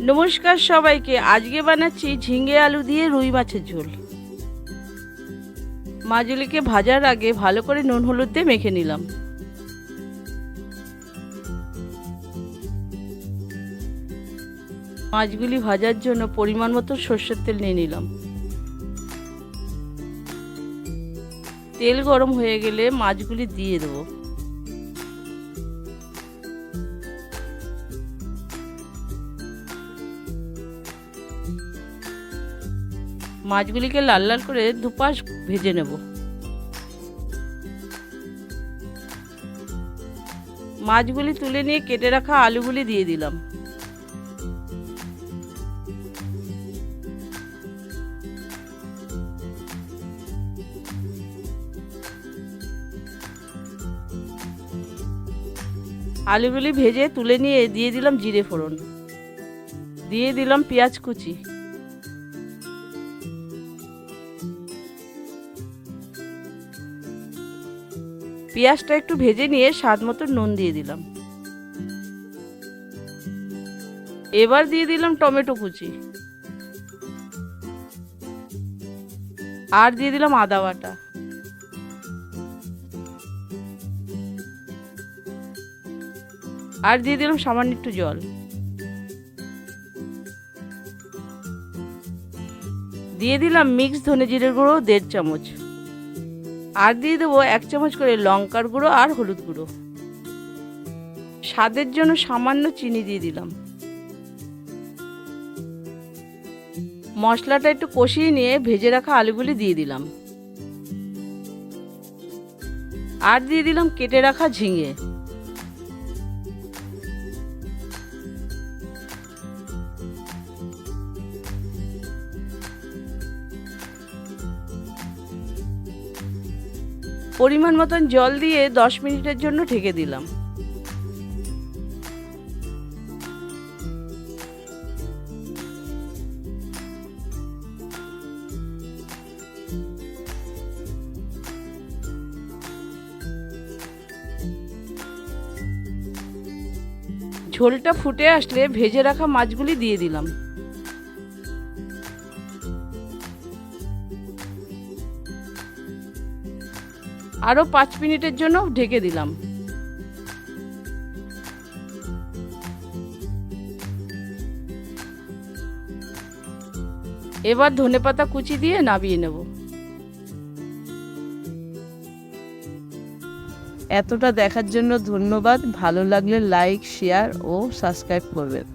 নমস্কার সবাইকে, আজকে বানাচ্ছি ঝিঙে আলু দিয়ে রুই মাছের ঝোল। মাছগুলিকে ভাজার আগে ভালো করে নুন হলুদ দিয়ে মেখে নিলাম। মাছগুলি ভাজার জন্য পরিমাণ মতো সর্ষের তেল নিয়ে নিলাম। তেল গরম হয়ে গেলে মাছগুলি দিয়ে দেবো। মাছগুলিকে লাল লাল করে দুপাশ ভেজে নেব। মাছগুলি তুলে নিয়ে কেটে রাখা আলুগুলি দিয়ে দিলাম। আলুগুলি ভেজে তুলে নিয়ে দিয়ে দিলাম জিরে ফোড়ন। দিয়ে দিলাম পেঁয়াজ কুচি। পেঁয়াজটা একটু ভেজে নিয়ে স্বাদ মতো নুন দিয়ে দিলাম। এবার দিয়ে দিলাম টমেটো কুচি। আর দিয়ে দিলাম আদা বাটা। আর দিয়ে দিলাম সামান্য একটু জল। দিয়ে দিলাম মিক্স ধনে জিরের গুঁড়ো দেড় চামচ। আর দিয়ে দেবো এক চামচ করে লঙ্কার গুঁড়ো আর হলুদ গুঁড়ো। স্বাদের জন্য সামান্য চিনি দিয়ে দিলাম। মশলাটা একটু কষিয়ে নিয়ে ভেজে রাখা আলুগুলি দিয়ে দিলাম। আর দিয়ে দিলাম কেটে রাখা ঝিঙে। পরিমাণ মতন জল দিয়ে দশ মিনিটের জন্য ঢেকে দিলাম। ঝোলটা ফুটে আসলে ভেজে রাখা মাছগুলি দিয়ে দিলাম। আরও পাঁচ মিনিটের জন্য ঢেকে দিলাম। এবার ধনেপাতা কুচি দিয়ে নাবিয়ে নেব। এতটা দেখার জন্য ধন্যবাদ। ভালো লাগলে লাইক, শেয়ার ও সাবস্ক্রাইব করবেন।